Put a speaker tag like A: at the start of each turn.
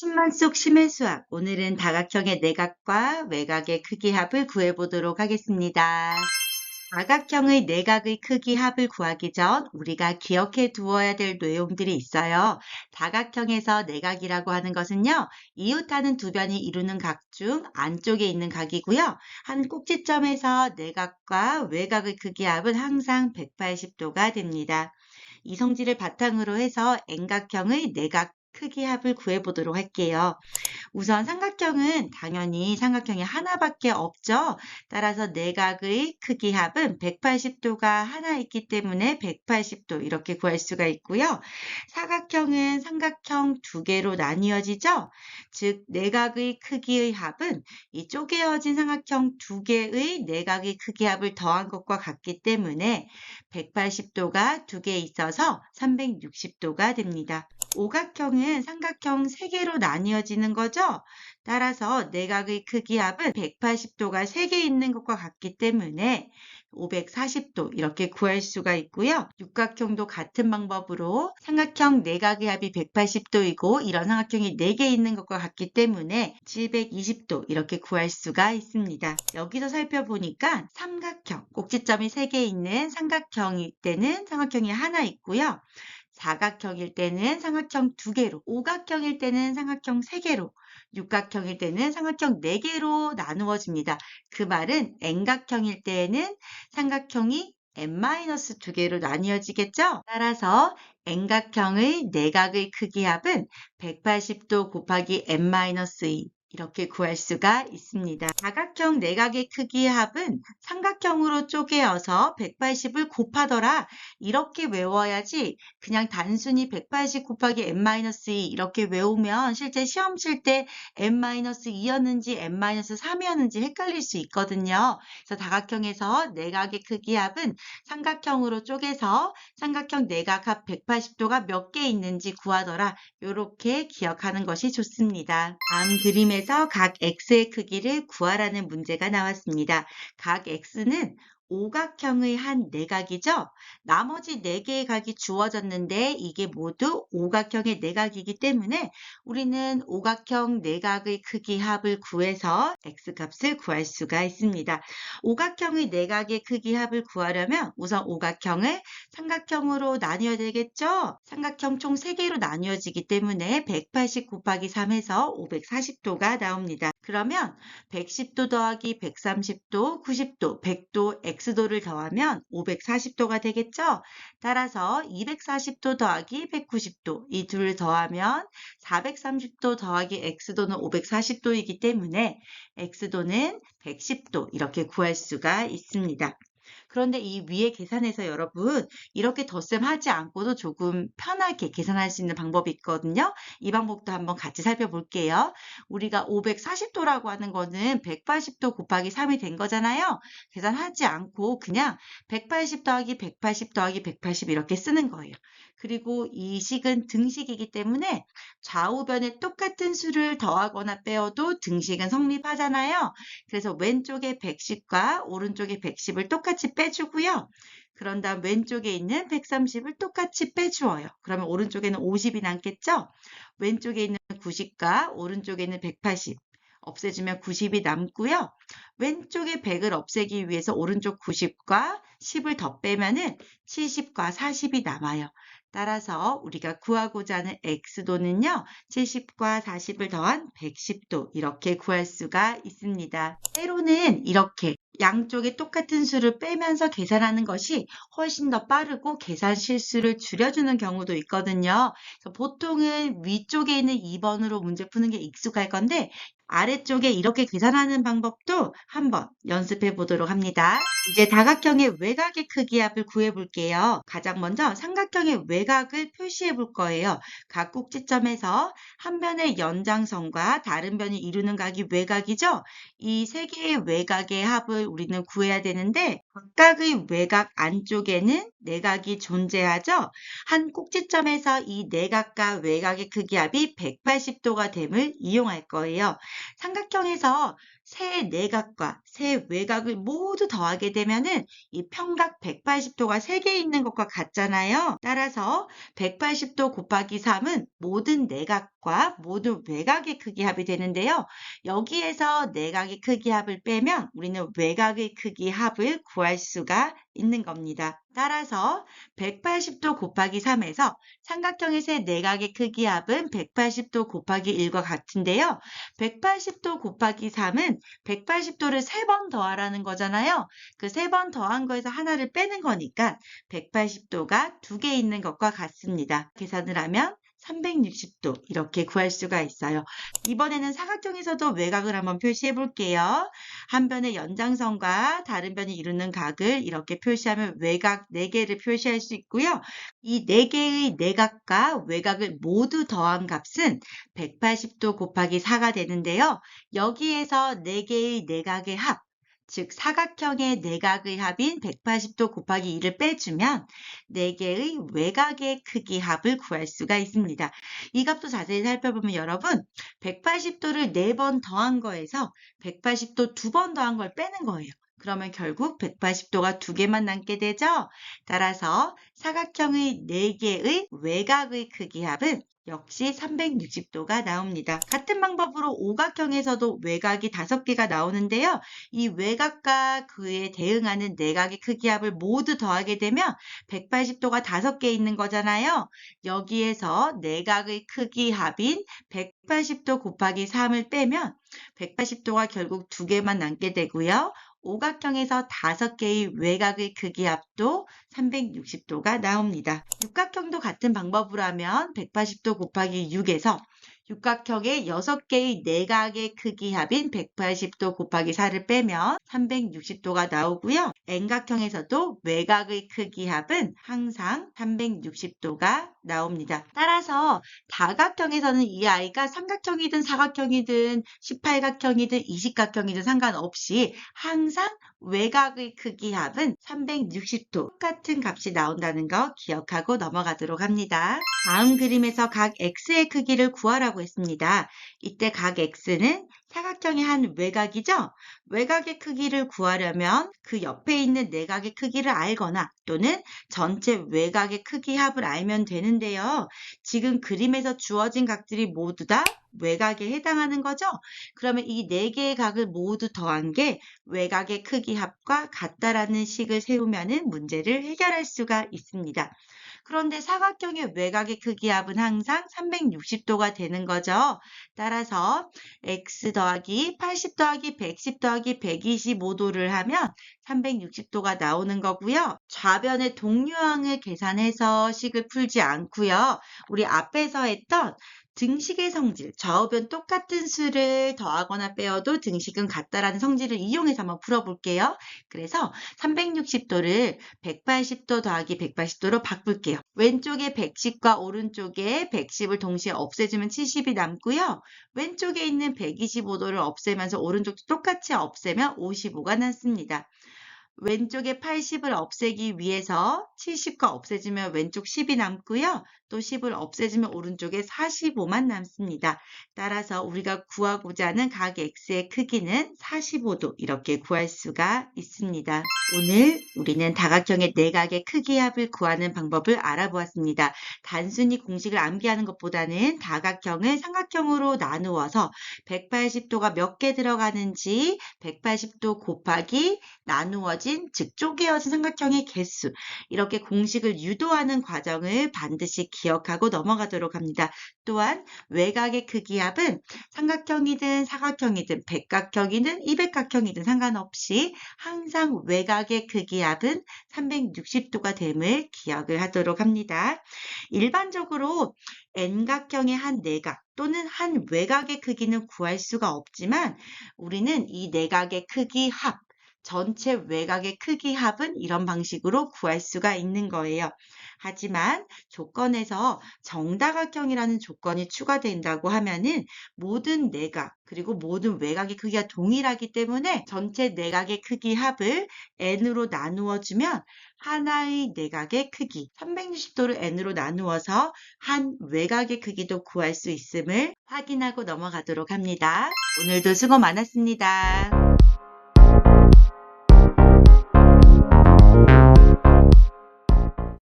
A: 10만 속 10의 수학. 오늘은 다각형의 내각과 외곽의 크기 합을 구해보도록 하겠습니다. 다각형의 내각의 크기 합을 구하기 전 우리가 기억해 두어야 될 내용들이 있어요. 다각형에서 내각이라고 하는 것은요. 이웃하는 두 변이 이루는 각 중 안쪽에 있는 각이고요. 한 꼭지점에서 내각과 외곽의 크기 합은 항상 180도가 됩니다. 이 성질을 바탕으로 해서 N각형의 내각 크기 합을 구해보도록 할게요. 우선 삼각형은 당연히 삼각형이 하나밖에 없죠. 따라서 내각의 크기 합은 180도가 하나 있기 때문에 180도 이렇게 구할 수가 있고요. 사각형은 삼각형 두 개로 나뉘어지죠. 즉 내각의 크기의 합은 이 쪼개어진 삼각형 두 개의 내각의 크기 합을 더한 것과 같기 때문에 180도가 두 개 있어서 360도가 됩니다. 오각형은 삼각형 세 개로 나뉘어지는 거죠. 따라서 내각의 크기 합은 180도가 세개 있는 것과 같기 때문에 540도 이렇게 구할 수가 있고요. 육각형도 같은 방법으로 삼각형 내각의 합이 180도이고 이런 삼각형이 4개 있는 것과 같기 때문에 720도 이렇게 구할 수가 있습니다. 여기서 살펴보니까 삼각형, 꼭지점이 3개 있는 삼각형일 때는 삼각형이 하나 있고요. 사각형일 때는 삼각형 두 개로, 오각형일 때는 삼각형 세 개로, 육각형일 때는 삼각형 네 개로 나누어집니다. 그 말은 N각형일 때에는 삼각형이 n-두 개로 나뉘어지겠죠? 따라서 N각형의 내각의 크기 합은 180도 곱하기 n-2 이렇게 구할 수가 있습니다. 다각형 내각의 크기의 합은 삼각형으로 쪼개어서 180을 곱하더라. 이렇게 외워야지 그냥 단순히 180 곱하기 n-2 이렇게 외우면 실제 시험 칠 때 n-2였는지 n-3이었는지 헷갈릴 수 있거든요. 그래서 다각형에서 내각의 크기 합은 삼각형으로 쪼개서 삼각형 내각 합 180도가 몇 개 있는지 구하더라. 이렇게 기억하는 것이 좋습니다. 다음 그림에 그래서 각 x의 크기를 구하라는 문제가 나왔습니다. 각 x는 오각형의 한 내각이죠. 나머지 네 개의 각이 주어졌는데 이게 모두 오각형의 내각이기 때문에 우리는 오각형 내각의 크기 합을 구해서 x값을 구할 수가 있습니다. 오각형의 내각의 크기 합을 구하려면 우선 오각형을 삼각형으로 나뉘어야 되겠죠. 삼각형 총 3개로 나뉘어지기 때문에 180 곱하기 3에서 540도가 나옵니다. 그러면 110도 더하기 130도, 90도, 100도, x도를 더하면 540도가 되겠죠? 따라서 240도 더하기 190도, 이 둘을 더하면 430도 더하기 x도는 540도이기 때문에 x도는 110도 이렇게 구할 수가 있습니다. 그런데 이 위에 계산해서 여러분 이렇게 덧셈 하지 않고도 조금 편하게 계산할 수 있는 방법이 있거든요. 이 방법도 한번 같이 살펴볼게요. 우리가 540도라고 하는 거는 180도 곱하기 3이 된 거잖아요. 계산하지 않고 그냥 180 더하기 180 더하기 180 이렇게 쓰는 거예요. 그리고 이 식은 등식이기 때문에 좌우변에 똑같은 수를 더하거나 빼어도 등식은 성립하잖아요. 그래서 왼쪽에 110과 오른쪽에 110을 똑같이 빼 주고요. 그런 다음 왼쪽에 있는 130을 똑같이 빼주어요. 그러면 오른쪽에는 50이 남겠죠? 왼쪽에 있는 90과 오른쪽에 있는 180 없애주면 90이 남고요. 왼쪽에 100을 없애기 위해서 오른쪽 90과 10을 더 빼면 은 70과 40이 남아요. 따라서 우리가 구하고자 하는 x도는요. 70과 40을 더한 110도 이렇게 구할 수가 있습니다. 때로는 이렇게 양쪽에 똑같은 수를 빼면서 계산하는 것이 훨씬 더 빠르고 계산 실수를 줄여주는 경우도 있거든요. 보통은 위쪽에 있는 2번으로 문제 푸는 게 익숙할 건데 아래쪽에 이렇게 계산하는 방법도 한번 연습해 보도록 합니다. 이제 다각형의 외곽의 크기 합을 구해 볼게요. 가장 먼저 삼각형의 외곽을 표시해 볼 거예요. 각 꼭지점에서 한 변의 연장선과 다른 변이 이루는 각이 외곽이죠. 이 세 개의 외곽의 합을 우리는 구해야 되는데 각각의 외곽 안쪽에는 내각이 존재하죠. 한 꼭지점에서 이 내각과 외곽의 크기 합이 180도가 됨을 이용할 거예요. 삼각형에서 세 내각과 세 외곽을 모두 더하게 되면은 이 평각 180도가 세개 있는 것과 같잖아요. 따라서 180도 곱하기 3은 모든 내각과 모든 외곽의 크기 합이 되는데요. 여기에서 내각의 크기 합을 빼면 우리는 외곽의 크기 합을 구할 수가 있는 겁니다. 따라서 180도 곱하기 3에서 삼각형의 세 내각의 크기 합은 180도 곱하기 1과 같은데요. 180도 곱하기 3은 180도를 3번 더하라는 거잖아요. 그 3번 더한 거에서 하나를 빼는 거니까 180도가 두 개 있는 것과 같습니다. 계산을 하면 360도 이렇게 구할 수가 있어요. 이번에는 사각형에서도 외곽을 한번 표시해 볼게요. 한 변의 연장선과 다른 변이 이루는 각을 이렇게 표시하면 외곽 4개를 표시할 수 있고요. 이 4개의 내각과 외곽을 모두 더한 값은 180도 곱하기 4가 되는데요. 여기에서 4개의 내각의 합, 즉 사각형의 내각의 합인 180도 곱하기 2를 빼주면 4개의 외곽의 크기 합을 구할 수가 있습니다. 이 값도 자세히 살펴보면 여러분 180도를 4번 더한 거에서 180도 2번 더한 걸 빼는 거예요. 그러면 결국 180도가 두 개만 남게 되죠. 따라서 사각형의 4개의 외곽의 크기 합은 역시 360도가 나옵니다. 같은 방법으로 오각형에서도 외곽이 5개가 나오는데요. 이 외곽과 그에 대응하는 내각의 크기 합을 모두 더하게 되면 180도가 5개 있는 거잖아요. 여기에서 내각의 크기 합인 180도 곱하기 3을 빼면 180도가 결국 2개만 남게 되고요. 오각형에서 5개의 외곽의 크기 합도 360도가 나옵니다. 육각형도 같은 방법으로 하면 180도 곱하기 6에서 육각형의 6개의 내각의 크기 합인 180도 곱하기 4를 빼면 360도가 나오고요. N각형에서도 외곽의 크기 합은 항상 360도가 나옵니다. 따라서 다각형에서는 이 아이가 삼각형이든 사각형이든 18각형이든 20각형이든 상관없이 항상 외곽의 크기 합은 360도 똑같은 값이 나온다는 거 기억하고 넘어가도록 합니다. 다음 그림에서 각 x의 크기를 구하라고 했습니다. 이때 각 x는 사각형의 한 외곽이죠? 외곽의 크기를 구하려면 그 옆에 있는 내각의 크기를 알거나 또는 전체 외곽의 크기 합을 알면 되는데요. 지금 그림에서 주어진 각들이 모두 다 외곽에 해당하는 거죠? 그러면 이 네 개의 각을 모두 더한 게 외곽의 크기 합과 같다라는 식을 세우면 문제를 해결할 수가 있습니다. 그런데 사각형의 외곽의 크기 합은 항상 360도가 되는 거죠. 따라서 x 더하기 80 더하기 110 더하기 125도를 하면 360도가 나오는 거고요. 좌변의 동류항을 계산해서 식을 풀지 않고요. 우리 앞에서 했던 등식의 성질, 좌우변 똑같은 수를 더하거나 빼어도 등식은 같다라는 성질을 이용해서 한번 풀어볼게요. 그래서 360도를 180도 더하기 180도로 바꿀게요. 왼쪽에 110과 오른쪽에 110을 동시에 없애주면 70이 남고요. 왼쪽에 있는 125도를 없애면서 오른쪽도 똑같이 없애면 55가 남습니다. 왼쪽에 80을 없애기 위해서 70과 없애주면 왼쪽 10이 남고요. 또 10을 없애주면 오른쪽에 45만 남습니다. 따라서 우리가 구하고자 하는 각 x의 크기는 45도 이렇게 구할 수가 있습니다. 오늘 우리는 다각형의 내각의 크기 합을 구하는 방법을 알아보았습니다. 단순히 공식을 암기하는 것보다는 다각형을 삼각형으로 나누어서 180도가 몇 개 들어가는지 180도 곱하기 나누 어진 즉 쪼개어진 삼각형의 개수 이렇게 공식을 유도하는 과정을 반드시 기억하고 넘어가도록 합니다. 또한 외곽의 크기 합은 삼각형이든 사각형이든 백각형이든 이백각형이든 상관없이 항상 외곽의 크기 합은 360도가 됨을 기억을 하도록 합니다. 일반적으로 N각형의 한 내각 또는 한 외곽의 크기는 구할 수가 없지만 우리는 이 내각의 크기 합 전체 외곽의 크기 합은 이런 방식으로 구할 수가 있는 거예요. 하지만 조건에서 정다각형이라는 조건이 추가된다고 하면은 모든 내각 그리고 모든 외곽의 크기가 동일하기 때문에 전체 내각의 크기 합을 n으로 나누어 주면 하나의 내각의 크기 360도를 n으로 나누어서 한 외곽의 크기도 구할 수 있음을 확인하고 넘어가도록 합니다. 오늘도 수고 많았습니다.